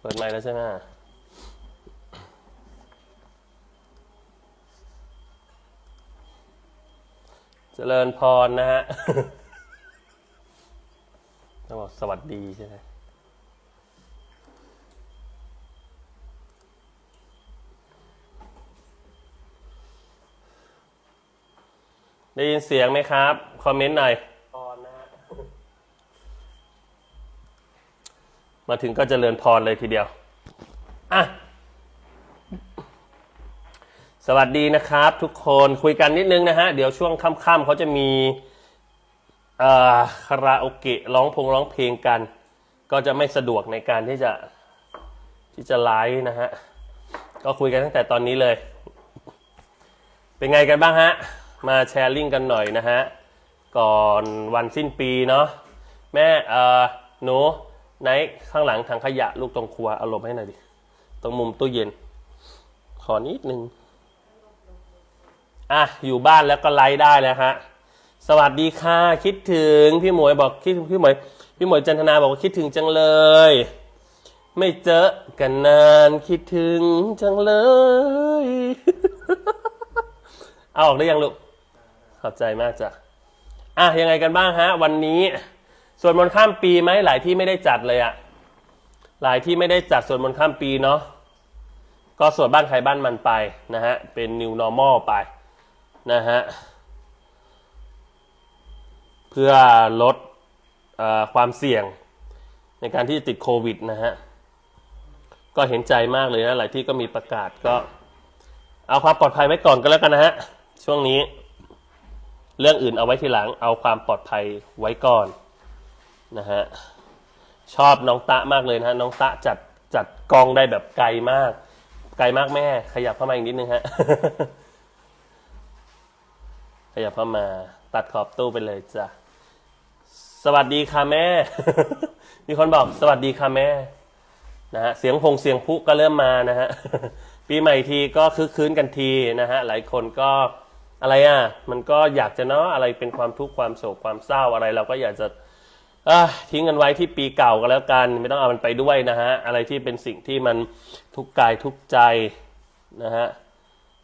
เปิดไมค์แล้วใช่ไหมเจริญพรนะฮะต้องบอกสวัสดีใช่ไหมได้ยินเสียงไหมครับ คอมเมนต์หน่อยพรนะฮะ มาถึงก็เจริญพรเลยทีเดียว อะ สวัสดีนะครับ ทุกคนคุยกันนิดนึงนะฮะ เดี๋ยวช่วงค่ำๆเขาจะมีคาราโอเกะร้องพงร้องเพลงกัน ก็จะไม่สะดวกในการที่จะที่จะไลฟ์นะฮะ ก็คุยกันตั้งแต่ตอนนี้เลย เป็นไงกันบ้างฮะ มาแชร์ลิงก์กันหน่อยนะฮะ ก่อนวันสิ้นปีเนาะแม่เออหนู ไหนข้างหลังถังขยะลูกตรงครัวอาลมณ์ให้หน่อยดิ ตรงมุมตู้เย็น ขอนิดนึง อะ อยู่บ้านแล้วก็ไลฟ์ได้แล้วฮะ สวัสดีค่ะ คิดถึงพี่หมวยบอกคิดพี่หมวย พี่หมวยจันทนาบอกว่าคิดถึงจังเลย ไม่เจอกันนานคิดถึงจังเลย เอาออกได้ยังลูก ขอบใจมากจ้ะ อะยังไงกันบ้างฮะ วันนี้ ส่วนมนต์ข้ามปีไหมหลายที่ไม่ได้จัดเลยอะหลายที่ไม่ได้จัดส่วนมนต์ข้ามปีเนาะก็สวนบ้านใครบ้านมันไปนะฮะเป็น new normal ไปนะฮะเพื่อลดอความเสี่ยงในการที่จะติดโควิดนะฮะก็เห็นใจมากเลยนะหลายที่ก็มีประกาศก็เอาความปลอดภัยไว้ก่อนก็แล้วกันนะฮะช่วงนี้ เรื่องอื่นเอาไว้ทีหลังเอาความปลอดภัยไว้ก่อน นะฮะชอบน้องตะมากเลยนะฮะน้องตะจัดจัดกองได้แบบไกลมาก ไกลมากแม่ ขยับเข้ามาอีกนิดนึงฮะขยับเข้ามาตัดขอบตู้ไปเลยจ้ะสวัสดีค่ะแม่ มีคนบอกสวัสดีค่ะแม่นะฮะเสียงพงเสียงพุก็เริ่มมานะฮะปีใหม่ทีก็คึกคืนกันทีนะฮะหลายคนก็อะไรอะ มันก็อยากจะเนาะอะไรเป็นความทุกข์ความโศกความเศร้าอะไร เราก็อยากจะอะ ทิ้งกันไว้ที่ปีเก่าก็แล้วกัน ไม่ต้องเอามันไปด้วยนะฮะ อะไรที่เป็นสิ่งที่มันทุกกายทุกใจนะฮะ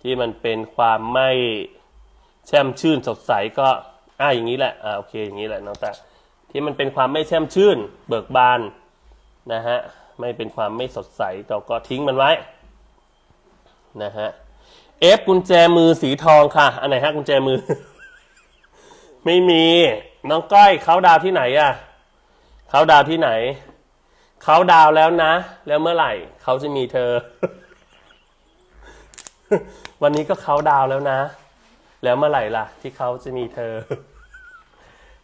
ที่มันเป็นความไม่แช่มชื่นสดใสก็อ่าอย่างนี้แหละอ่าโอเคอย่างนี้แหละน้องตาที่มันเป็นความไม่แช่มชื่นเบิกบานนะฮะไม่เป็นความไม่สดใสเราก็ทิ้งมันไว้นะฮะเอฟกุญแจมือสีทองค่ะอันไหนฮะกุญแจมือ ไม่มีน้องก้อยเขาดาวที่ไหนอะ เขาดาวที่ไหน เขาดาวแล้วนะ แล้วเมื่อไหร่ เขาจะมีเธอ วันนี้ก็เขาดาวแล้วนะ แล้วเมื่อไหร่ล่ะ ที่เขาจะมีเธอ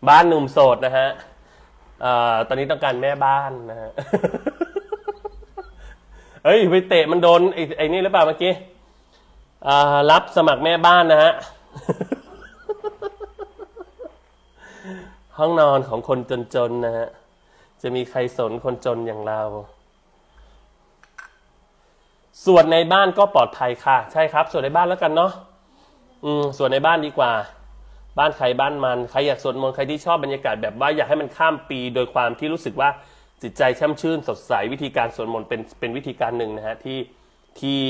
บ้านหนุ่มโสดนะฮะออตอนนี้ต้องการแม่บ้านนะฮะเฮ้ยไปเตะมันโดนไอ้ไอ้นี่หรือเปล่าเมื่อกี้รับสมัครแม่บ้านนะฮะ ห้องนอนของคนจนๆนะฮะ จะมีใครสนคนจนอย่างเรา ส่วนในบ้านก็ปลอดภัยค่ะ ใช่ครับ ส่วนในบ้านแล้วกันเนาะอืมส่วนในบ้านดีกว่า บ้านใครบ้านมันใครอยากสวดมนต์ใครที่ชอบบรรยากาศแบบว่าอยากให้มันข้ามปี โดยความที่รู้สึกว่าจิตใจช่มชื่นสดใสวิธีการสวดมนต์เป็นเป็นวิธีการหนึ่งนะฮะที่ที่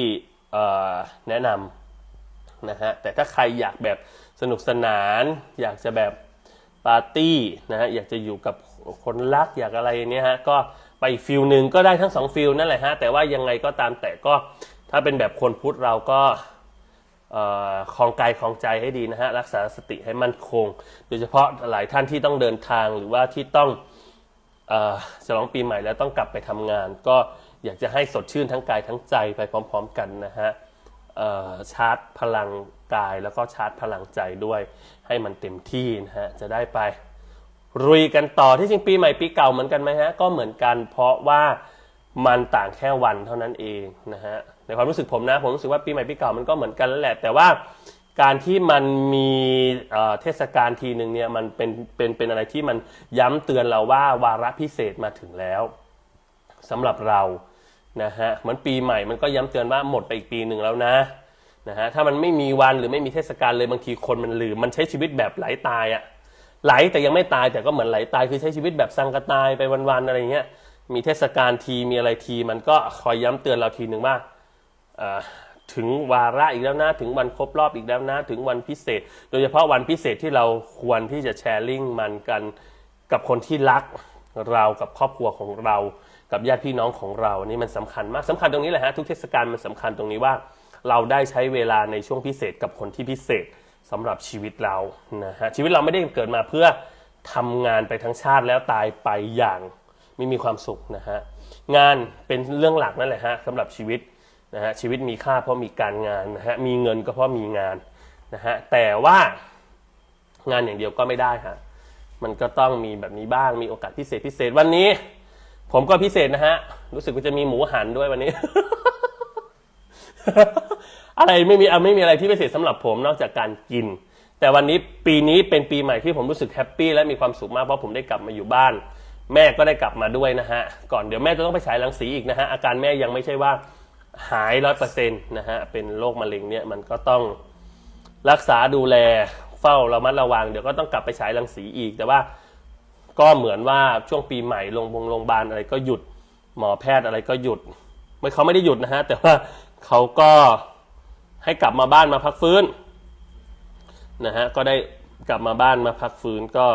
แนะนำนะฮะแต่ถ้าใครอยากแบบสนุกสนาน อยากจะแบบปาร์ตี้นะฮะอยากจะอยู่กับค คนรักอยากอะไรเนี้ยฮะก็ไปฟิลหนึ่งก็ได้ทั้งสองฟิลนั่นแหละฮะแต่ว่ายังไงก็ตามแต่ก็ถ้าเป็นแบบคนพุทธเราก็คลองกายคลองใจให้ดีนะฮะรักษาสติให้มั่นคง โดยเฉพาะหลายท่านที่ต้องเดินทางหรือว่าที่ต้องฉลองปีใหม่แล้วต้องกลับไปทำงาน ก็อยากจะให้สดชื่นทั้งกายทั้งใจไปพร้อม ๆ กันนะฮะชาร์จพลังกายแล้วก็ชาร์จพลังใจด้วยให้มันเต็มที่นะฮะจะได้ไป รุยกันต่อที่จริงปีใหม่ปีเก่าเหมือนกันไหมฮะก็เหมือนกัน เพราะว่ามันต่างแค่วันเท่านั้นเองนะฮะในความรู้สึกผมนะผมรู้สึกว่าปีใหม่ปีเก่ามันก็เหมือนกันแล้วแหละ แต่ว่าการที่มันมีเทศกาลทีหนึ่งเนี่ยมันเป็นเป็นเป็นอะไรที่มันย้ำเตือนเราว่าวาระพิเศษมาถึงแล้วสำหรับเรานะฮะเหมือนปีใหม่มันก็ย้ำเตือนว่าหมดไปอีกปีหนึ่งแล้วนะนะฮะถ้ามันไม่มีวันหรือไม่มีเทศกาลเลยบางทีคนมันลืมมันใช้ชีวิตแบบไหลตายอะ ไหลแต่ยังไม่ตายแต่ก็เหมือนไหลตายคือใช้ชีวิตแบบสังกตายไปวันๆอะไรเงี้ยมีเทศกาลทีมีอะไรที มันก็คอยย้ำเตือนเราทีหนึ่งว่าถึงวาระอีกแล้วนะถึงวันครบรอบอีกแล้วนะถึงวันพิเศษ โดยเฉพาะวันพิเศษที่เราควรที่จะแชร์ลิงมันกันกับคนที่รักเรากับครอบครัวของเรากับญาติพี่น้องของเรานี่มันสำคัญมากสำคัญตรงนี้แหละฮะทุกเทศกาลมันสำคัญตรงนี้ว่า เราได้ใช้เวลาในช่วงพิเศษกับคนที่พิเศษ สำหรับชีวิตเรานะฮะชีวิตเราไม่ได้เกิดมาเพื่อทำงานไปทั้งชาติแล้วตายไปอย่างไม่มีความสุขนะฮะงานเป็นเรื่องหลักนั่นแหละฮะสำหรับชีวิตนะฮะชีวิตมีค่าเพราะมีการงานนะฮะมีเงินก็เพราะมีงานนะฮะแต่ว่างานอย่างเดียวก็ไม่ได้ฮะมันก็ต้องมีแบบนี้บ้างมีโอกาสพิเศษพิเศษวันนี้ ผมก็พิเศษนะฮะรู้สึกว่าจะมีหมูหันด้วยวันนี้ อะไรไม่มีอะไม่มีอะไรที่พิเศษสำหรับผมนอกจากการกิน แต่วันนี้ปีนี้เป็นปีใหม่ที่ผมรู้สึกแฮปปี้และมีความสุขมากเพราะผมได้กลับมาอยู่บ้าน แม่ก็ได้กลับมาด้วยนะฮะ ก่อนเดี๋ยวแม่จะต้องไปฉายรังสีอีกนะฮะอาการแม่ยังไม่ใช่ว่าหายร้อยเปอร์เซ็นต์นะฮะเป็นโรคมะเร็งเนี่ยมันก็ต้องรักษาดูแลเฝ้าระมัดระวังเดี๋ยวก็ต้องกลับไปฉายรังสีอีกแต่ว่าก็เหมือนว่าช่วงปีใหม่โรงพยาบาลอะไรก็หยุดหมอแพทย์อะไรก็หยุดไม่เขาไม่ได้หยุดนะฮะแต่ว่าเขาก็ ให้กลับมาบ้านมาพักฟื้นนะฮะก็ได้กลับมาบ้านมาพักฟื้นก็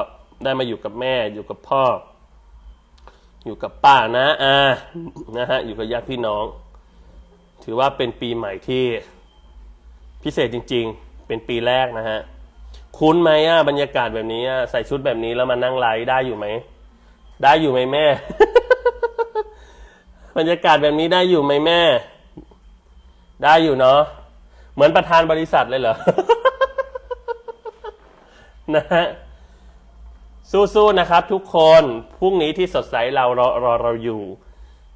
ได้มาอยู่กับแม่อยู่กับพ่อ อยู่กับป้านะอานะฮะอยู่กับญาติพี่น้อง ถือว่าเป็นปีใหม่ที่พิเศษจริง ๆ เป็นปีแรกนะฮะคุ้นไหมอะบรรยากาศแบบนี้อะใส่ชุดแบบนี้แล้วมานั่งไลฟ์ได้อยู่ไหมได้อยู่ไหมแม่ บรรยากาศแบบนี้ได้อยู่ไหมแม่ ได้อยู่เนาะ เหมือนประธานบริษัทเลยเหรอ นะฮะ สู้ๆนะครับทุกคน พรุ่งนี้ที่สดใสเรารอรอเราอยู่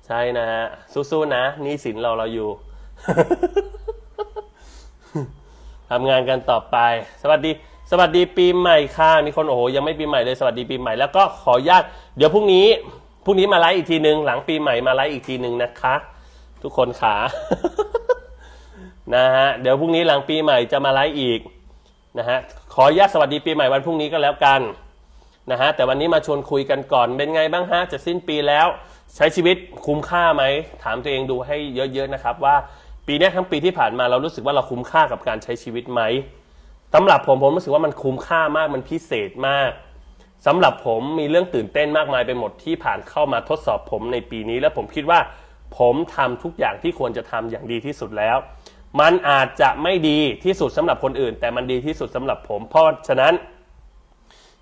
ใช่นะฮะ สู้ๆนะนี่สินเราเราอยู่ทำงานกันต่อไป สวัสดีสวัสดีปีใหม่ค่ะ มีคนโอ้โหยังไม่ปีใหม่เลยสวัสดีปีใหม่แล้วก็ขออนุญาตเดี๋ยวพรุ่งนี้พรุ่งนี้มาไลฟ์อีกทีหนึ่งหลังปีใหม่มาไลฟ์อีกทีหนึ่งนะคะ ทุกคนขา นะฮะเดี๋ยวพรุ่งนี้หลังปีใหม่จะมาไลฟ์อีกนะฮะขออนุญาตสวัสดีปีใหม่วันพรุ่งนี้ก็แล้วกันนะฮะแต่วันนี้มาชวนคุยกันก่อนเป็นไงบ้างฮะจะสิ้นปีแล้ว ใช้ชีวิตคุ้มค่าไหม ถามตัวเองดูให้เยอะๆนะครับ ว่าปีนี้ทั้งปีที่ผ่านมาเรารู้สึกว่าเราคุ้มค่ากับการใช้ชีวิตไหมสำหรับผมผมรู้สึกว่ามันคุ้มค่ามากมันพิเศษมากสำหรับผมมีเรื่องตื่นเต้นมากมายไปหมดที่ผ่านเข้ามาทดสอบผมในปีนี้ และผมคิดว่า ผมทำทุกอย่างที่ควรจะทำอย่างดีที่สุดแล้ว มันอาจจะไม่ดีที่สุดสำหรับคนอื่น แต่มันดีที่สุดสำหรับผม เพราะฉะนั้น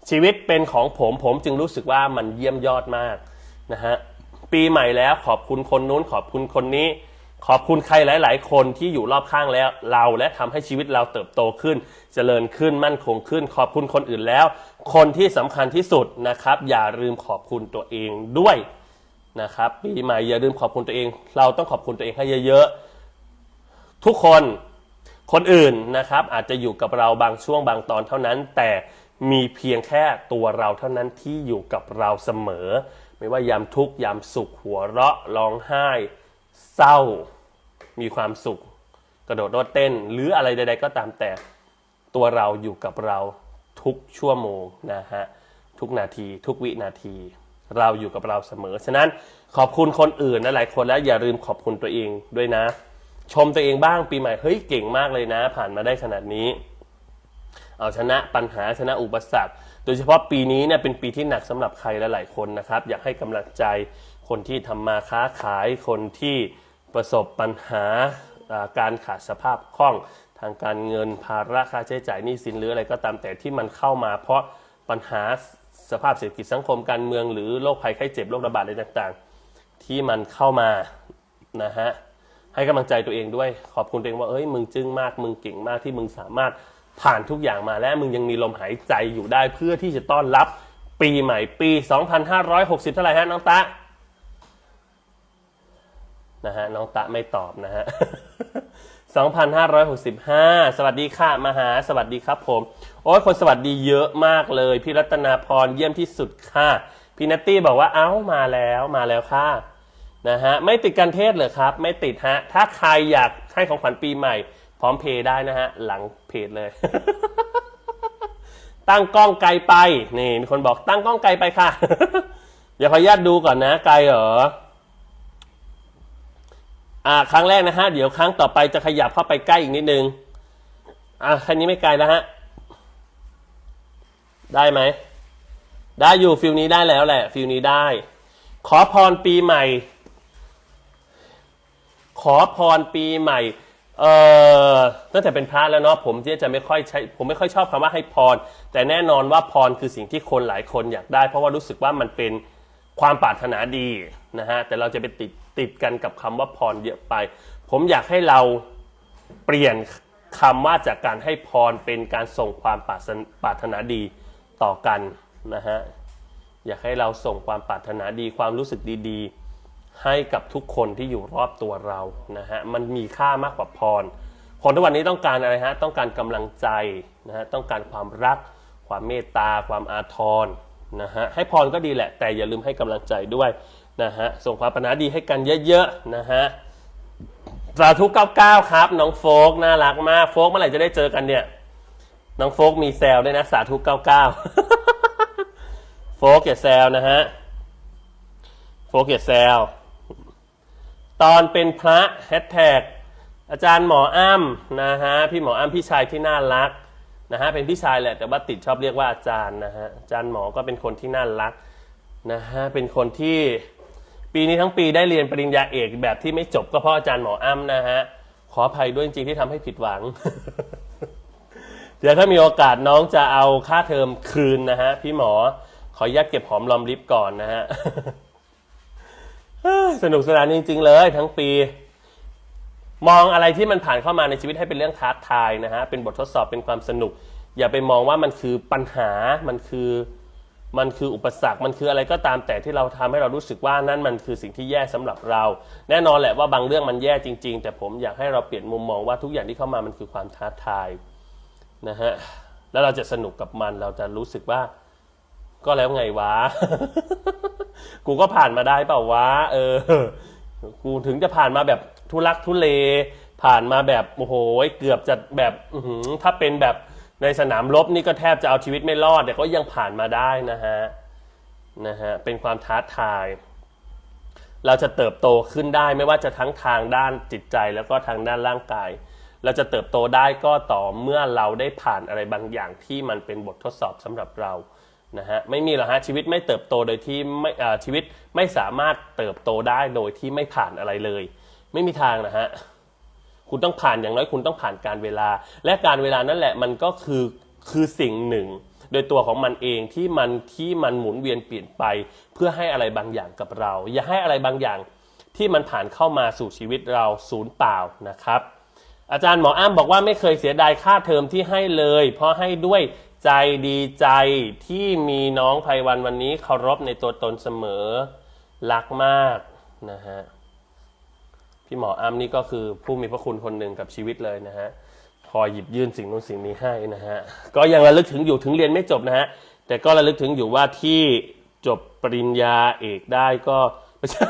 ชีวิตเป็นของผมผมจึงรู้สึกว่ามันเยี่ยมยอดมากนะฮะปีใหม่แล้วขอบคุณคนนู้นขอบคุณคนนี้ ขอบคุณใครหลาย ๆ คนที่อยู่รอบข้างแล้วเราและทำให้ชีวิตเราเติบโตขึ้นเจริญขึ้นมั่นคงขึ้น ขอบคุณคนอื่นแล้ว คนที่สำคัญที่สุดนะครับ อย่าลืมขอบคุณตัวเองด้วยนะครับปีใหม่อย่าลืมขอบคุณตัวเอง เราต้องขอบคุณตัวเองให้เยอะๆ ทุกคนคนอื่นนะครับอาจจะอยู่กับเราบางช่วงบางตอนเท่านั้น แต่มีเพียงแค่ตัวเราเท่านั้นที่อยู่กับเราเสมอ ไม่ว่ายามทุกข์ยามสุขหัวเราะร้องไห้ เศร้า มีความสุข กระโดดโลดเต้น หรืออะไรใด ๆ ก็ตามแต่ตัวเราอยู่กับเราทุกชั่วโมงนะฮะทุกนาทีทุกวินาที เราอยู่กับเราเสมอ ฉะนั้นขอบคุณคนอื่นนะหลายคนแล้วอย่าลืมขอบคุณตัวเองด้วยนะ ชมตัวเองบ้างปีใหม่เฮ้ยเก่งมากเลยนะ ผ่านมาได้ขนาดนี้ เอาชนะปัญหาชนะอุปสรรคโดยเฉพาะปีนี้เนี่ยเป็นปีที่หนักสำหรับใครหลายๆคนนะครับ อยากให้กำลังใจคนที่ทำมาค้าขายคนที่ประสบปัญหาอ่าการขาดสภาพคล่องทางการเงินภาระค่าใช้จ่ายหนี้สินหรืออะไรก็ตามแต่ที่มันเข้ามาเพราะปัญหาสภาพเศรษฐกิจสังคมการเมืองหรือโรคภัยไข้เจ็บโรคระบาดอะไรต่างๆ ที่มันเข้ามานะฮะ ให้กำลังใจตัวเองด้วย ขอบคุณตัวเองว่าเอ้ยมึงจึ้งมากมึงเก่งมากที่มึงสามารถผ่านทุกอย่างมาและมึงยังมีลมหายใจอยู่ได้เพื่อที่จะต้อนรับปีใหม่ปี 2560 เท่าไหร่ฮะน้องตะนะฮะน้องตะไม่ตอบนะฮะ 2565 สวัสดีค่ะมหาสวัสดีครับผม โอ้ยคนสวัสดีเยอะมากเลย พี่รัตนาพรเยี่ยมที่สุดค่ะ พี่นัตตี้บอกว่าเอ้ามาแล้วมาแล้วค่ะ นะฮะไม่ติดกันเทศเหรอครับ ไม่ติดฮะ ถ้าใครอยากให้ของขวัญปีใหม่ พร้อมเพย์ได้นะฮะ หลังเพจเลย ตั้งกล้องไกลไป นี่มีคนบอกตั้งกล้องไกลไปค่ะเดี๋ยวขออนุญาตดูก่อนนะ ไกลเหรออ่าครั้งแรกนะฮะ เดี๋ยวครั้งต่อไปจะขยับเข้าไปใกล้อีกนิดนึง อ่าแค่นี้ไม่ไกลแล้วฮะ ได้ไหม ได้อยู่ฟิลนี้ได้แล้วแหละ ฟิลนี้ได้ ขอพรปีใหม่ ขอพรปีใหม่เอ่อตั้งแต่เป็นพระแล้วเนาะผมที่จะไม่ค่อยใช้ผมไม่ค่อยชอบคำว่าให้พร แต่แน่นอนว่าพรคือสิ่งที่คนหลายคนอยากได้ เพราะว่ารู้สึกว่ามันเป็นความปรารถนาดีนะฮะแต่เราจะไปติดติดกันกับคำว่าพรเยอะไป ผมอยากให้เราเปลี่ยนคำว่าจากการให้พรเป็นการส่งความปรารถปรารถนาดีต่อกันนะฮะอยากให้เราส่งความปรารถนาดีความรู้สึกดีๆ ให้กับทุกคนที่อยู่รอบตัวเรานะฮะมันมีค่ามากกว่าพร คนทุกวันนี้ต้องการอะไรฮะต้องการกำลังใจนะฮะต้องการความรัก ความเมตตา ความอาทรนะฮะให้พรก็ดีแหละ แต่อย่าลืมให้กำลังใจด้วยนะฮะส่งความปรารถนาดีให้กันเยอะๆนะฮะสาธุ99 ครับ น้องโฟกน่ารักมากโฟกเมื่อไหร่จะได้เจอกันเนี่ยน้องโฟกมีแซวด้วยนะสาธุ99โฟกอย่าแซวนะฮะโฟกอย่าแซว ตอนเป็นพระแฮชแท็กอาจารย์หมออ้ำนะฮะพี่หมออ้ำพี่ชายที่น่ารักนะฮะเป็นพี่ชายแหละแต่ว่าติดชอบเรียกว่าอาจารย์นะฮะอาจารย์หมอก็เป็นคนที่น่ารักนะฮะเป็นคนที่ปีนี้ทั้งปีได้เรียนปริญญาเอกแบบที่ไม่จบก็เพราะอาจารย์หมออ้ำนะฮะขออภัยด้วยจริงๆที่ทำให้ผิดหวัง เดี๋ยวถ้ามีโอกาสน้องจะเอาค่าเทอมคืนนะฮะพี่หมอขออนุญาตเก็บหอมรอมริบก่อนนะฮะ สนุกสนานจริง ๆ เลย ทั้งปี มองอะไรที่มันผ่านเข้ามาในชีวิตให้เป็นเรื่องท้าทายนะฮะ เป็นบททดสอบเป็นความสนุก อย่าไปมองว่ามันคือปัญหามันคือมันคืออุปสรรค มันคืออะไรก็ตามแต่ที่เราทำให้เรารู้สึกว่านั่นมันคือสิ่งที่แย่สำหรับเรา แน่นอนแหละว่าบางเรื่องมันแย่จริง ๆ แต่ผมอยากให้เราเปลี่ยนมุมมองว่าทุกอย่างที่เข้ามามันคือความท้าทายนะฮะแล้วเราจะสนุกกับมันเราจะรู้สึกว่า ก็แล้วไงวะ กูก็ผ่านมาได้เปล่าวะ เออ กูถึงจะผ่านมาแบบทุลักทุเล ผ่านมาแบบโอ้โหเกือบจะแบบถ้าเป็นแบบในสนามรบนี่ก็แทบจะเอาชีวิตไม่รอด แต่ก็ยังผ่านมาได้นะฮะ นะฮะ เป็นความท้าทาย เราจะเติบโตขึ้นได้ไม่ว่าจะทั้งทางด้านจิตใจแล้วก็ทางด้านร่างกาย เราจะเติบโตได้ก็ต่อเมื่อเราได้ผ่านอะไรบางอย่างที่มันเป็นบททดสอบสำหรับเรา นะฮะไม่มีหรอกฮะชีวิตไม่เติบโตโดยที่ไม่ชีวิตไม่สามารถเติบโตได้โดยที่ไม่ผ่านอะไรเลย ไม่มีทางนะฮะคุณต้องผ่านอย่างน้อยคุณต้องผ่านการเวลา และการเวลานั่นแหละมันก็คือคือสิ่งหนึ่ง โดยตัวของมันเองที่มันที่มันหมุนเวียนเปลี่ยนไป เพื่อให้อะไรบางอย่างกับเรา อย่าให้อะไรบางอย่างที่มันผ่านเข้ามาสู่ชีวิตเราศูนย์เปล่านะครับ อาจารย์หมออ้ำบอกว่าไม่เคยเสียดายค่าเทอมที่ให้เลย เพราะให้ด้วย ใจดีใจที่มีน้องไพวันวันนี้เคารพในตัวตนเสมอ รักมากนะฮะพี่หมออ้ำนี่ก็คือผู้มีพระคุณคนหนึ่งกับชีวิตเลยนะฮะคอยหยิบยื่นสิ่งนู้นสิ่งนี้ให้นะฮะก็ยังระลึกถึงอยู่ถึงเรียนไม่จบนะฮะแต่ก็ระลึกถึงอยู่ว่าที่จบปริญญาเอกได้ก็ไม่ใช่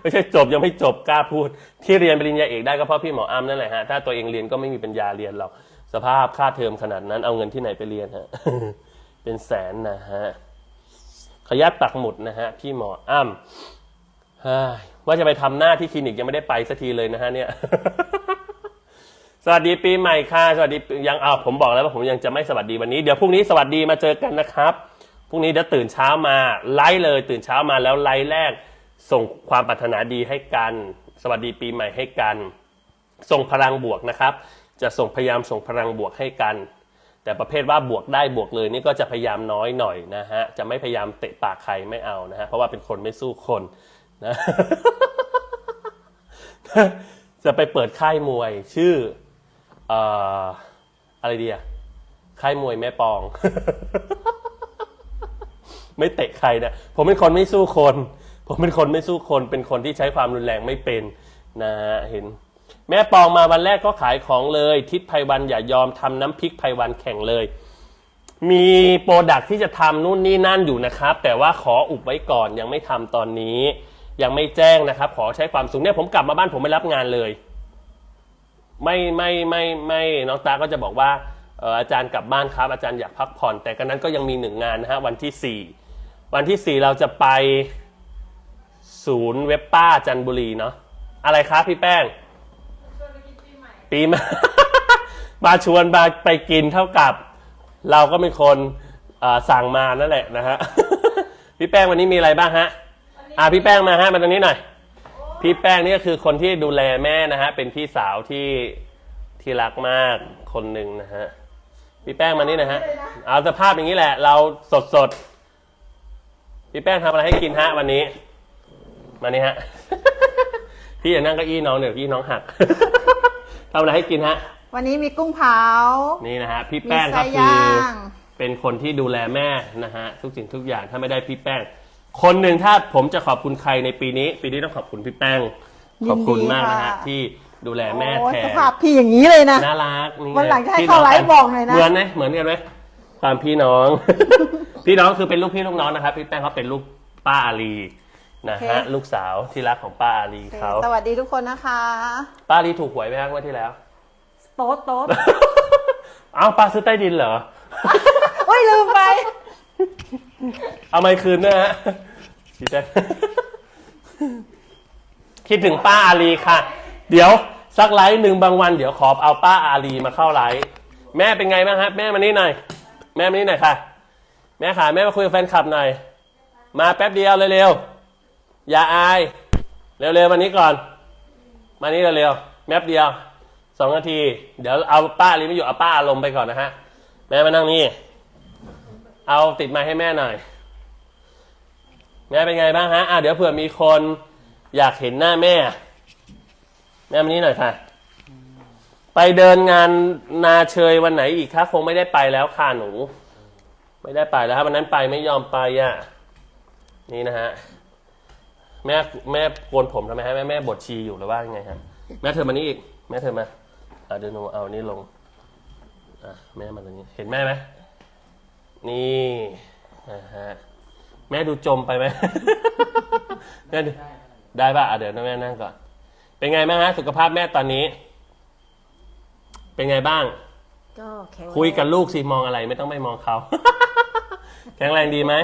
ไม่ใช่จบยังไม่จบกล้าพูด ที่เรียนปริญญาเอกได้ก็เพราะพี่หมออ้ำนั่นแหละฮะถ้าตัวเองเรียนก็ไม่มีปัญญาเรียนหรอก สภาพค่าเทอมขนาดนั้นเอาเงินที่ไหนไปเรียนฮะ เป็นแสนนะฮะขออนุญาตปักหมุดนะฮะ พี่หมออ้ำเฮ้ยว่าจะไปทำหน้าที่คลินิกยังไม่ได้ไปสักทีเลยนะฮะเนี่ย สวัสดีปีใหม่ค่ะ สวัสดียังอ้าวผมบอกแล้วว่าผมยังจะไม่สวัสดีวันนี้ เดี๋ยวพรุ่งนี้สวัสดีมาเจอกันนะครับ พรุ่งนี้เดี๋ยวตื่นเช้ามาไลฟ์เลย ตื่นเช้ามาแล้วไลฟ์แรก ส่งความปรารถนาดีให้กัน สวัสดีปีใหม่ให้กัน ส่งพลังบวกนะครับ จะส่งพยายามส่งพลังบวกให้กัน แต่ประเภทว่าบวกได้บวกเลยนี่ก็จะพยายามน้อยหน่อยนะฮะจะไม่พยายามเตะปากใครไม่เอานะฮะเพราะว่าเป็นคนไม่สู้คนนะจะไปเปิดค่ายมวยชื่ออะไรดีอะค่ายมวยแม่ปอง ไม่เตะใครนะผมเป็นคนไม่สู้คน ผมเป็นคนไม่สู้คน เป็นคนที่ใช้ความรุนแรงไม่เป็นนะฮะเห็น แม่ปองมาวันแรกก็ขายของเลย ทิศไพวันอย่ายอมทำน้ำพริกไพวันแข่งเลย มีโปรดักที่จะทำนู่นนี่นั่นอยู่นะครับ แต่ว่าขออุบไว้ก่อนยังไม่ทำตอนนี้ ยังไม่แจ้งนะครับ ขอใช้ความสูงเนี่ยผมกลับมาบ้านผมไม่รับงานเลย ไม่ไม่ไม่ไม่น้องตาก็จะบอกว่าอออาจารย์กลับบ้านครับอาจารย์อยากพักผ่อน แต่กันนั้นก็ยังมีหนึ่งงานนะฮะวันที่สี่วันที่สี่เราจะไปศูนย์เว็บป้าจันบุรีเนาะอะไรครับพี่แป้ง ปีม่มาชวนมาไปกินเท่ากับ เราก็เป็นคนสั่งมานั่นแหละนะฮะ พี่แป้งวันนี้มีอะไรบ้างฮะอ่าพี่แป้งมาฮะมาตรงนี้หน่อย พี่แป้งนี่ก็คือคนที่ดูแลแม่นะฮะ เป็นพี่สาวที่ที่รักมากคนหนึ่งนะฮะ พี่แป้งมานี่นะฮะ เอาสภาพอย่างนี้แหละ เราสดสดๆพี่แป้งทำอะไรให้กินฮะวันนี้ มานี่ฮะ พี่อย่านั่งเก้าอี้น้องเดี๋ยวเก้าอี้น้องหัก ทำอะไรให้กินฮะ วันนี้มีกุ้งเผา นี่นะฮะ พี่มีแป้งก็ไส้คืย่าองเป็นคนที่ดูแลแม่นะฮะ ทุกสิ่งทุกอย่างถ้าไม่ได้พี่แป้ง คนหนึ่งถ้าผมจะขอบคุณใครในปีนี้ ปีนี้ต้องขอบคุณพี่แป้ง ขอบคุณมากนะฮะที่ดูแลแม่โอ้ยแทสนภาพพี่อย่างนี้เลยนะน่ารักนี่วันหลังจะให้พี่เข้าไลฟ์กับอกหน่อยนะเหมือนไหมเหมือนกันไหมความพี่น้อง พี่น้องคือเป็นลูกพี่ลูกน้องนะครับ พี่แป้งเขาเป็นลูกป้าอาลี นะโอฮะเคลูกสาวที่รักของป้าอาลีเขาสวัสดีทุกคนนะคะ ป้าอาลีถูกหวยไหมครับงวันที่แล้ว โต๊ดโต๊ดเอ้าป้าซื้อใต้ดินเหรอโอ้ยลืมไป เอาไม้คืนนะฮะพี่แป้งคิดถึงป้าอาลีค่ะ เดี๋ยวสักไลฟ์หนึ่งบางวันเดี๋ยวขอเอาป้าอาลีมาเข้าไลฟ์แม่เป็นไงบ้างครับแม่มานี่หน่อยแม่มานี่หน่อยค่ะ แม่ขาแม่มาคุยกับแฟนคลับหน่อย มาแป๊บเดียวเร็วๆ อย่าอาย เร็วๆมานี้ก่อน มานี่เร็วๆแป๊บเดียวสองนาที เดี๋ยวเอาป้าอาลีไม่อยู่เอาป้าอารมณ์ไปก่อนนะฮะ แม่มานั่งนี่ เอาติดม้ให้แม่หน่อย แม่เป็นไงบ้างฮะอะเดี๋ยวเผื่อมีคนอยากเห็นหน้าแม่ แม่มานี่หน่อยค่ะ ไปเดินงานนาเชยวันไหนอีกคะคงไม่ได้ไปแล้วค่ะหนู ไม่ได้ไปแล้วครับวันนั้นไปไม่ยอมไปอะ นี่นะฮะ แม่แม่โกนผมทำไมฮะแม่แม่บทชีอยู่หรือว่ายังไงฮะแม่เธอมานี่อีก แม่เธอมาอะเดี๋ยวหนูเอานี่ลงอะแม่มาตรงนี้เห็นแม่ไหมนี่นะฮะแม่ดูจมไปไหม แม่ดูได้ป่ะอะเดี๋ยวแม่นั่งก่อน เป็นไงบ้างฮะสุขภาพแม่ตอนนี้ เป็นไงบ้าง ก็แข็งคุยกับลูกสิมองอะไรไม่ต้องไปมองเขา แข็งแรงดีไหม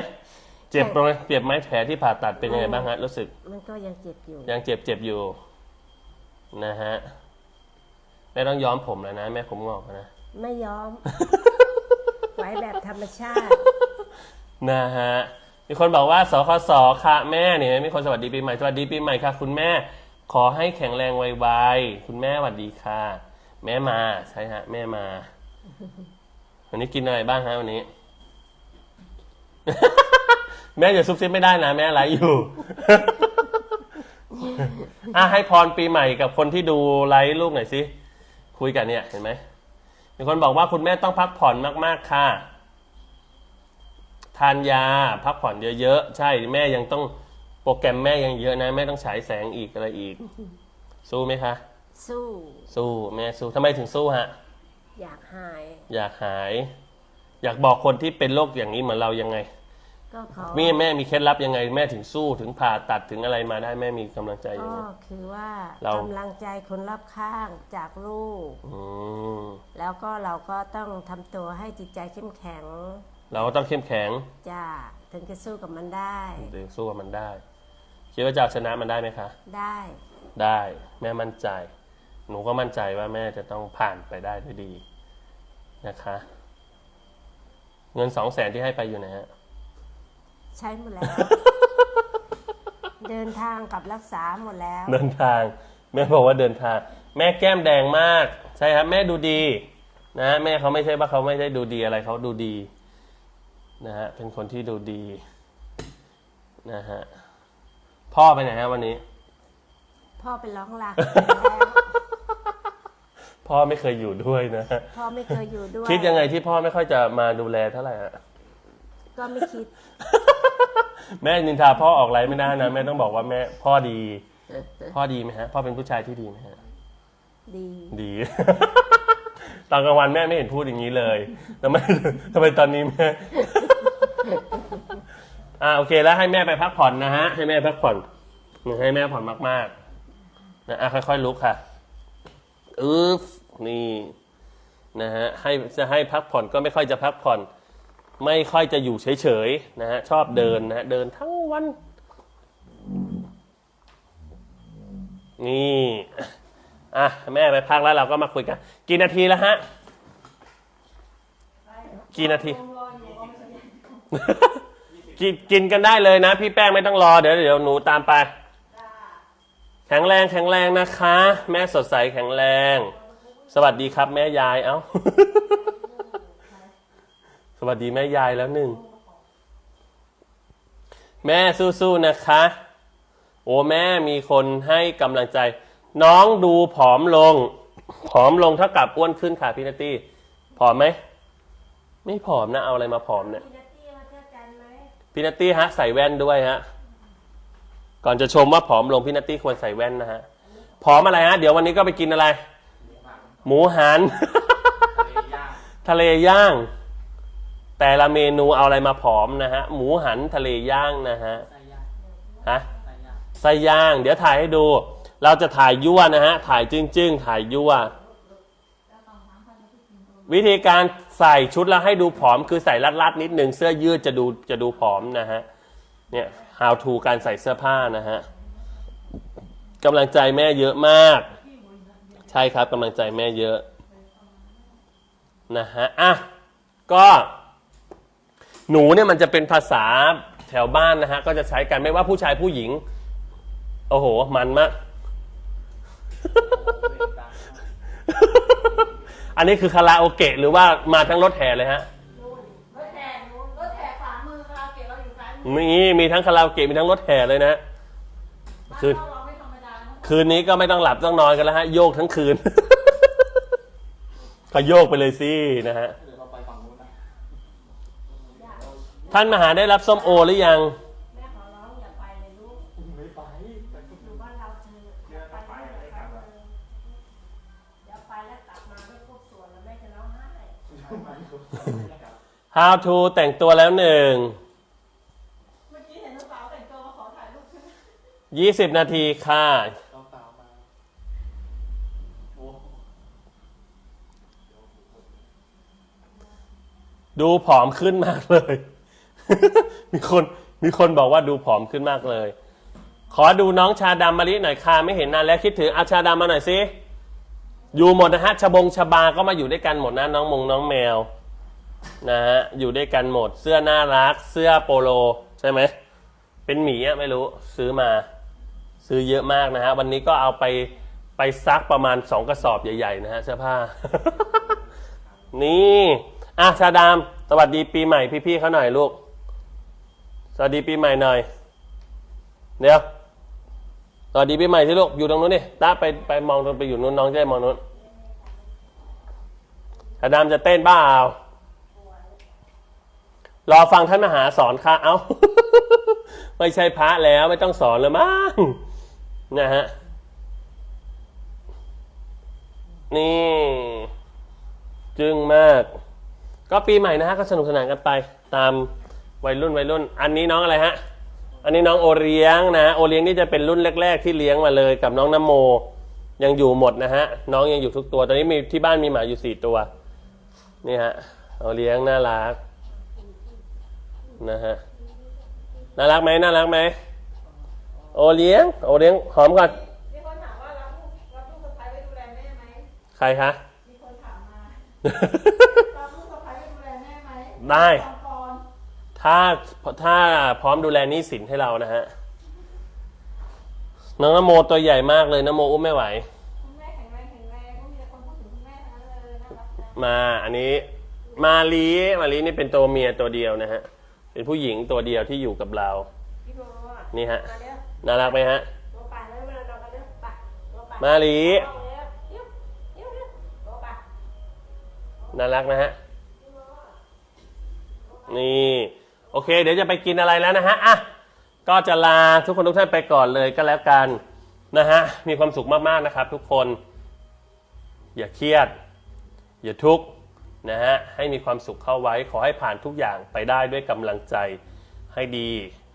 เจ็บไหมเจ็บไหมแผลที่ผ่าตัดเป็นยังไงบ้างฮะรู้สึก มันก็ยังเจ็บอยู่ ยังเจ็บเจ็บอยู่ นะฮะแม่ต้องย้อมผมแล้วนะ แม่ผมงอกแล้วนะ ไม่ยอม ไว้แบบธรรมชาติ นะฮะ มีคนบอกว่าสคสค่ะแม่เนี่ยมีคนสวัสดีปีใหม่สวัสดีปีใหม่ค่ะ คุณแม่ ขอให้แข็งแรงไวๆคุณแม่สวัสดีค่ะ แม่มาใช่ฮะ แม่มา วันนี้กินอะไรบ้างฮะวันนี้ แม่อย่าซุบซิบไม่ได้นะ แม่ไลฟ์อยู่ อะให้พรปีใหม่กับคนที่ดูไลฟ์ลูกหน่อยสิ คุยกันเนี่ยเห็นไหมมีคนบอกว่าคุณแม่ต้องพักผ่อนมาก ๆ ค่ะ ทานยาพักผ่อนเยอะ ๆ ใช่แม่ยังต้องโปรแกรมแม่ยังเยอะนะ แม่ต้องฉายแสงอีกอะไรอีก สู้ไหมคะ สู้ สู้แม่สู้ทำไมถึงสู้ฮะ อยากหาย อยากหาย อยากบอกคนที่เป็นโรคอย่างนี้เหมือนเรายังไง ก็เขาแม่แม่มีเคล็ดลับยังไงแม่ถึงสู้ถึงผ่าตัดถึงอะไรมาได้แม่มีกำลังใจยังก็ไง คือว่าเรา กำลังใจคนรอบข้างจากลูก อืมแล้วก็เราก็ต้องทำตัวให้จิตใจเข้มแข็งเราก็ต้องเข้มแข็งจ้าถึงจะสู้กับมันได้ถึงสู้กับมันได้คิดว่าจะเอาชนะมันได้ไหมคะ ได้ ได้แม่มั่นใจ หนูก็มั่นใจว่าแม่จะต้องผ่านไปได้ด้วยดีนะคะ เงินสองแสนที่ให้ไปอยู่ไหนฮะ ใช้หมดแล้ว เดินทางกับรักษาหมดแล้ว เดินทาง แม่บอกว่าเดินทาง แม่แก้มแดงมาก ใช่ครับแม่ดูดี นะแม่เขาไม่ใช่ว่าเขาไม่ได้ดูดีอะไรเขาดูดี นะฮะเป็นคนที่ดูดี นะฮะพ่อไปไหนฮะวันนี้ พ่อไปร้องลาแล้วพ่อไม่เคยอยู่ด้วยนะฮะพ่อไม่เคยอยู่ด้วย คิดยังไงที่พ่อไม่ค่อยจะมาดูแลเท่าไหร่ฮะ ก็ไม่คิด แม่นินทาพ่อออกไลฟ์ไม่ได้นะ แม่ต้องบอกว่าแม่พ่อดี พ่อดีไหมฮะ พ่อเป็นผู้ชายที่ดีไหมฮะ ดี ดี ตอนกลางวันแม่ไม่เห็นพูดอย่างนี้เลยทำไมทำไมตอนนี้แม่อ่าโอเคแล้วให้แม่ไปพักผ่อนนะฮะ ให้แม่พักผ่อนให้แม่ผ่อนมากๆนะอะค่อยๆลุกค่ะอึ๊บนี่นะฮะให้จะให้พักผ่อนก็ไม่ค่อยจะพักผ่อน ไม่ค่อยจะอยู่เฉยๆนะฮะชอบเดินนะฮะเดินทั้งวัน นี่อะแม่ไปพักแล้วเราก็มาคุยกัน กี่นาทีแล้วฮะ กี่นาที กินกินกันได้เลยนะ พี่แป้งไม่ต้องรอเดี๋ยวเดี๋ยวหนูตามไป แข็งแรงแข็งแรงนะคะ แม่สดใสแข็งแรง สวัสดีครับแม่ยายเอ้า วัสดีแม่ยายแล้วหนึ่ง แม่สู้ๆนะคะ โอ้แม่มีคนให้กำลังใจ น้องดูผอมลง ผอมลงเท่ากับอ้วนขึ้นค่ะพี่นาตี้ผอมไหม ไม่ผอมนะ เอาอะไรมาผอมเนี่ยพี่นาเที่ยพี่นตี้ฮะ ใส่แว่นด้วยฮะ ก่อนจะชมว่าผอมลงพี่นัตตี้ควรใส่แว่นนะฮะผอมอะไรฮะ เดี๋ยววันนี้ก็ไปกินอะไร หมูหัน ทะเลย่าง แต่ละเมนูเอาอะไรมาผอมนะฮะ หมูหันทะเลย่างนะฮะฮะไส้ย่าง เดี๋ยวถ่ายให้ดู เราจะถ่ายยั่วนะฮะ ถ่ายจึ้งๆถ่ายยั่ว วิธีการใส่ชุดแล้วให้ดูผอม คือใส่รัดๆนิดหนึ่งเสื้อยืดจะดูจะดูผอมนะฮะ เนี่ย how to การใส่เสื้อผ้านะฮะกำลังใจแม่เยอะมาก ใช่ครับกำลังใจแม่เยอะนะฮะ อะ ก็ หนูเนี่ยมันจะเป็นภาษาแถวบ้านนะฮะ ก็จะใช้กันไม่ว่าผู้ชายผู้หญิง โอ้โห มันมาก อันนี้คือคาราโอเกะหรือว่ามาทั้งรถแห่เลยฮะรถแห่รถแห่ฝ่ามือคาราโอเกะเราอยู่ซ้ายมือมีมีทั้งคาราโอเกะมีทั้งรถแห่เลยนะ คืนเราไม่ธรรมดานะคืนนี้ก็ไม่ต้องหลับต้องนอนกันแล้วฮะ โยกทั้งคืน ก็โยกไปเลยสินะฮะ ท่านมหาได้รับส้มโอหรือยัง แม่ขอร้องอย่าไปเลยลูกไม่ไปอยู่บ้านเราเธอะอย่าไปเลยอย่าไปเลยอย่าไปแล้วกลับมาไม่ครบส่วนแล้วแม่จะร้องไห้ How to แต่งตัวแล้วหนึ่งเมื่อกี้เห็นน้องสาวแต่งตัวมาขอถ่ายรูปใช่ไหมยี่สิบนาทีค่ะดูผอมขึ้นมากเลย มีคนมีคนบอกว่าดูผอมขึ้นมากเลย ขอดูน้องชาดำมาลิหน่อยค่ะไม่เห็นนานแล้วคิดถึงอาชาดำมาหน่อยสิอยู่หมดนะฮะชบงชบาก็มาอยู่ด้วยกันหมดนะน้องมงน้องแมวนะฮะอยู่ด้วยกันหมด เสื้อน่ารัก เสื้อโปโลใช่ไหมเป็นหมีอะไม่รู้ซื้อมา ซื้อเยอะมากนะฮะวันนี้ก็เอาไปไปซักประมาณสองกระสอบใหญ่ๆนะฮะเสื้อผ้า นี่อะชาดาม สวัสดีปีใหม่พี่ๆเขาหน่อยลูก สวัสดีปีใหม่หน่อย เดี๋ยว สวัสดีปีใหม่ที่ลูก อยู่ตรงนู้นนี่ตาไปไปมองตรงไปอยู่นู้นน้องจะได้มองนู้นชาดามจะเต้นบ้าเอารอฟังท่านมหาสอนค่ะ เอ้า ไม่ใช่พระแล้วไม่ต้องสอนแล้วมั้งนะฮะ นี่ จึงมาก ก็ปีใหม่นะฮะ ก็สนุกสนานกันไปตาม วัยรุ่นวัยรุ่น อันนี้น้องอะไรฮะ อันนี้น้องโอเลี้ยงนะ โอเลี้ยงนี่จะเป็นรุ่นแรก ๆ ที่เลี้ยงมาเลยกับน้องนโม ยังอยู่หมดนะฮะ น้องยังอยู่ทุกตัว ตอนนี้มีที่บ้านมีหมาอยู่สี่ตัว นี่ฮะ โอเลี้ยงน่ารักนะฮะ น่ารักไหมน่ารักไหม โอเลี้ยง โอเลี้ยงหอมก่อนมีคนถามว่ารับลูกรับลูกสะพ้ายไปดูแลแม่ไหม ใครคะ มีคนถามมารับลูกสะพ้ายไปดูแลแม่ไหม ได้ตอนก่อน ถ้าถ้าพร้อมดูแลหนี้สินให้เรานะฮะน้องนโมตัวใหญ่มากเลยนโมอุ้มไม่ไหว คุณแม่แข็งแรงแข็งแรงก็มีแต่คนพูดถึงคุณแม่ทั้งนั้นเลยน่ารักจังมาอันนี้มาลีมาลีนี่เป็นตัวเมียตัวเดียวนะฮะ เป็นผู้หญิงตัวเดียวที่อยู่กับเรา พี่โบอะนี่ฮะ มาเร็วน่ารักไหมฮะโบไปแล้วมานอนกันเร็วไปโบไปมาลีเอาเร็วเร็วเร็วเร็วโบไปน่ารักนะฮะ นี่ โอเค เดี๋ยวจะไปกินอะไรแล้วนะฮะอะก็จะลาทุกคนทุกท่านไปก่อนเลยก็แล้วกันนะฮะมีความสุขมากๆนะครับ ทุกคน อย่าเครียด อย่าทุกข์นะฮะให้มีความสุขเข้าไว้ขอให้ผ่านทุกอย่างไปได้ด้วยกำลังใจให้ดี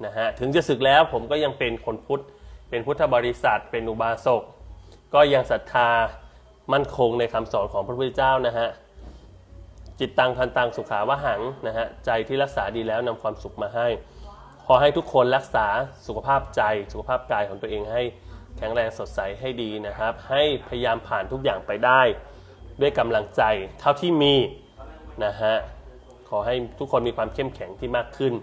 นะฮะถึงจะศึกแล้วผมก็ยังเป็นคนพุทธ เป็นพุทธบริษัท เป็นอุบาสกก็ยังศรัทธามั่นคงในคำสอนของพระพุทธเจ้านะฮะ จิตตังทันตังสุขาวหังนะฮะใจที่รักษาดีแล้วนำความสุขมาให้ ขอให้ทุกคนรักษาสุขภาพใจสุขภาพกายของตัวเองให้แข็งแรงสดใสให้ดีนะครับ ให้พยายามผ่านทุกอย่างไปได้ ด้วยกำลังใจเท่าที่มีนะฮะขอให้ทุกคนมีความเข้มแข็งที่มากขึ้น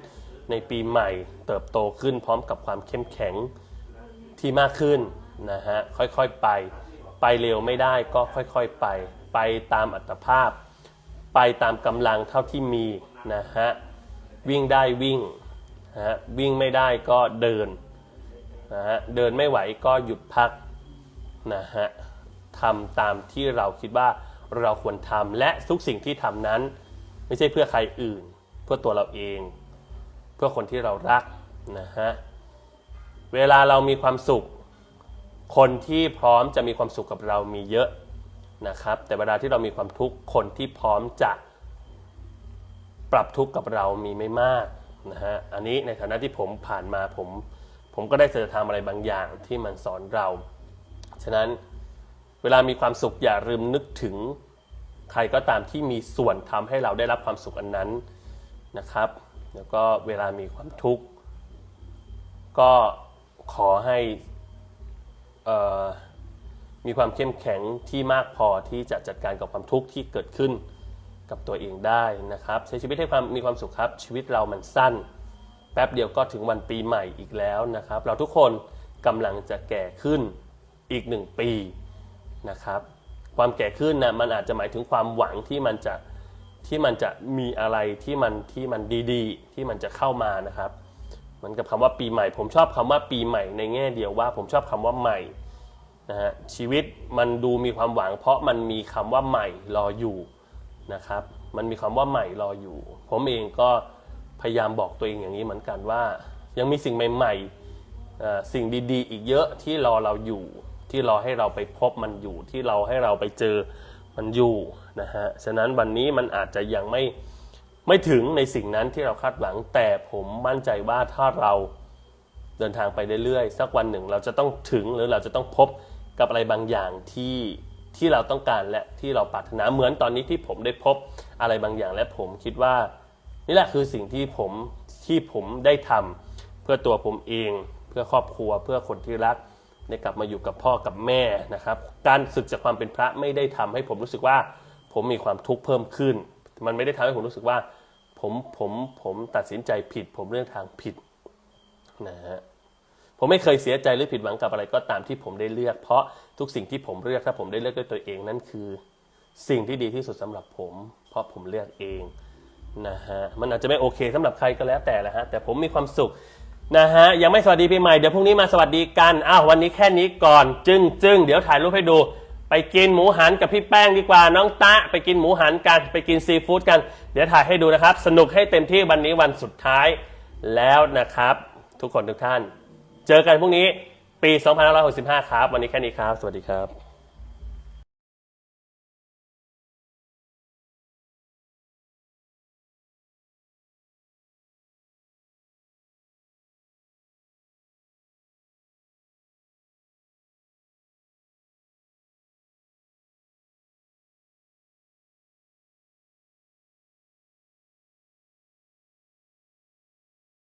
ในปีใหม่เติบโตขึ้นพร้อมกับความเข้มแข็งที่มากขึ้นนะฮะค่อยๆไป ไปเร็วไม่ได้ก็ค่อยๆไป ไปตามอัตภาพ ไปตามกำลังเท่าที่มีนะฮะวิ่งได้วิ่งนะฮะวิ่งไม่ได้ก็เดินนะฮะเดินไม่ไหวก็หยุดพักนะฮะทำตามที่เราคิดว่าเราควรทำและทุกสิ่งที่ทำนั้น ไม่ใช่เพื่อใครอื่น เพื่อตัวเราเอง เพื่อคนที่เรารักนะฮะเวลาเรามีความสุข คนที่พร้อมจะมีความสุขกับเรามีเยอะ นะครับ แต่เวลาที่เรามีความทุกข์คนที่พร้อมจะปรับทุกข์กับเรามีไม่มากนะฮะอันนี้ในฐานะที่ผมผ่านมาผมผมก็ได้เจอทำอะไรบางอย่างที่มันสอนเรา ฉะนั้นเวลามีความสุขอย่าลืมนึกถึงใครก็ตามที่มีส่วนทำให้เราได้รับความสุขอันนั้นนะครับ แล้วก็เวลามีความทุกข์ก็ขอให้อ่อ มีความเข้มแข็งที่มากพอที่จะจัดการกับความทุกข์ที่เกิดขึ้นกับตัวเองได้นะครับ ใช้ชีวิตให้ความมีความสุขครับ ชีวิตเรามันสั้น แป๊บเดียวก็ถึงวันปีใหม่อีกแล้วนะครับ เราทุกคนกำลังจะแก่ขึ้นอีกหนึ่งปีนะครับ ความแก่ขึ้นนะมันอาจจะหมายถึงความหวังที่มันจะที่มันจะมีอะไรที่มันที่มันดีๆ ที่มันจะเข้ามานะครับ เหมือนกับคำว่าปีใหม่ ผมชอบคำว่าปีใหม่ในแง่เดียวว่า ผมชอบคำว่าใหม่ นะฮะชีวิตมันดูมีความหวัง เพราะมันมีคำว่าใหม่รออยู่นะครับ มันมีคำว่าใหม่รออยู่ ผมเองก็พยายามบอกตัวเองอย่างนี้เหมือนกันว่า ยังมีสิ่งใหม่ๆสิ่งดีๆ อีกเยอะที่รอเราอยู่ ที่รอให้เราไปพบมันอยู่ ที่เราให้เราไปเจอมันอยู่นะฮะฉะนั้นวันนี้มันอาจจะยังไม่ไม่ถึงในสิ่งนั้นที่เราคาดหวัง แต่ผมมั่นใจว่าถ้าเราเดินทางไปเรื่อยๆ สักวันหนึ่งเราจะต้องถึงหรือเราจะต้องพบ กับอะไรบางอย่างที่ที่เราต้องการและที่เราปรารถนาเหมือนตอนนี้ที่ผมได้พบอะไรบางอย่าง และผมคิดว่า นี่แหละคือสิ่งที่ผมที่ผมได้ทำเพื่อตัวผมเอง เพื่อครอบครัว เพื่อคนที่รักได้กลับมาอยู่กับพ่อกับแม่นะครับ การศึกจากความเป็นพระไม่ได้ทำให้ผมรู้สึกว่า ผมมีความทุกข์เพิ่มขึ้น มันไม่ได้ทำให้ผมรู้สึกว่า ผมผมผมตัดสินใจผิด ผมเลือกทางผิดนะฮะ ผมไม่เคยเสียใจหรือผิดหวังกับอะไรก็ตามที่ผมได้เลือก เพราะทุกสิ่งที่ผมเลือกถ้าผมได้เลือกด้วยตัวเองนั่นคือ สิ่งที่ดีที่สุดสำหรับผม เพราะผมเลือกเองนะฮะมันอาจจะไม่โอเคสำหรับใครก็แล้วแต่ละฮะแต่ผมมีความสุขนะฮะยังไม่สวัสดีปีใหม่เดี๋ยวพรุ่งนี้มาสวัสดีกันอ้าววันนี้แค่นี้ก่อน จึ้งจึ้งเดี๋ยวถ่ายรูปให้ดู ไปกินหมูหันกับพี่แป้งดีกว่าน้องตะไปกินหมูหันกันไปกินซีฟู้ดกัน เดี๋ยวถ่ายให้ดูนะครับ สนุกให้เต็มที่วันนี้วันสุดท้ายแล้วนะครับ ทุกคนทุกท่าน เจอกันพรุ่งนี้ปี 2565 ครับ วันนี้แค่นี้ครับ สวัสดีครับ